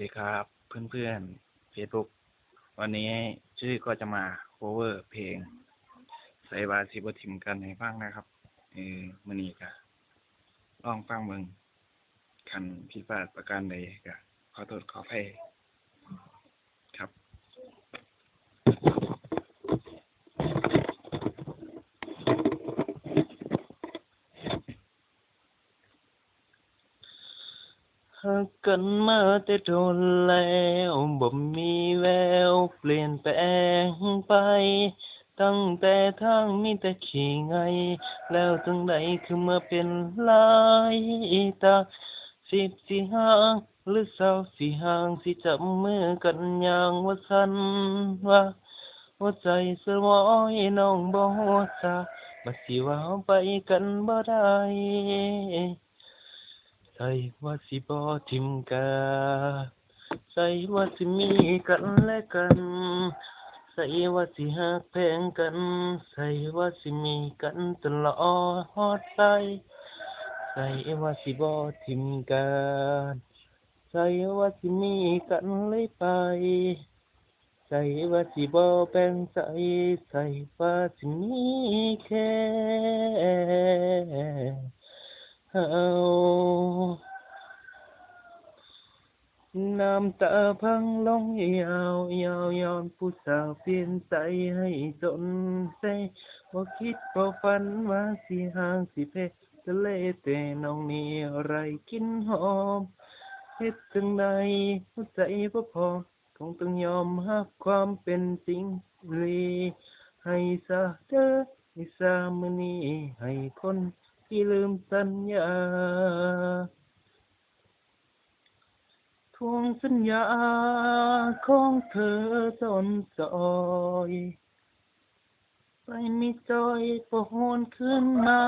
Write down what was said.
ดีครับเพื่อนๆ Facebook วันนี้ชื่อก็จะมาโคเวอร์เพลงใส่บาซิบทิมกันให้ฟังนะครับ เออมันนี่ก็ลองฟังเมืองคันพิดพลาดประการใดก็ขอโทษขออภัย หักกันมาแต่โดนแล้วบ่มีแววเปลี่ยนแปลงไป ตั้งแต่ทางมีแต่ขี้ไง แล้วจังใดคือมาเป็นลายตาสิบสิห่างหรือเศร้าสิห่างสิจับมือกันอย่างว่าสันว่าหัวใจสลอยน้องบ่หัวซาบัดสิว่าไปกันบ่ได้ ใส่ว่าสิบ่ทิมกันใส่ว่าสิมีกันและกัน ใส่ว่าสิหักแพงกัน ใส่ว่าสิมีกันตลอดไปใส่ว่าสิบ่ทิมกันใส่ว่าสิมีกันเลยไป ใส่ว่าสิบ่แบ่งใจใส่ว่าสิมีแค่เฮา น้ำตาพังลงยาวยาวยอนผู้สาวเปลี่ยนใจให้จนเซบ่คิดบ่ฝันว่าสิห่างสิเพทะเลแต่น้องนี่อะไรกินหอมเฮ็ดจังใดหัวใจบ่พอคงต้องยอมรับความเป็นจริงลีให้ซะเดอให้ซะมื้อนี้ให้คนที่ลืมสัญญา สัญญาของเธอจนจอยไปมีจอยประหนขึ้นมา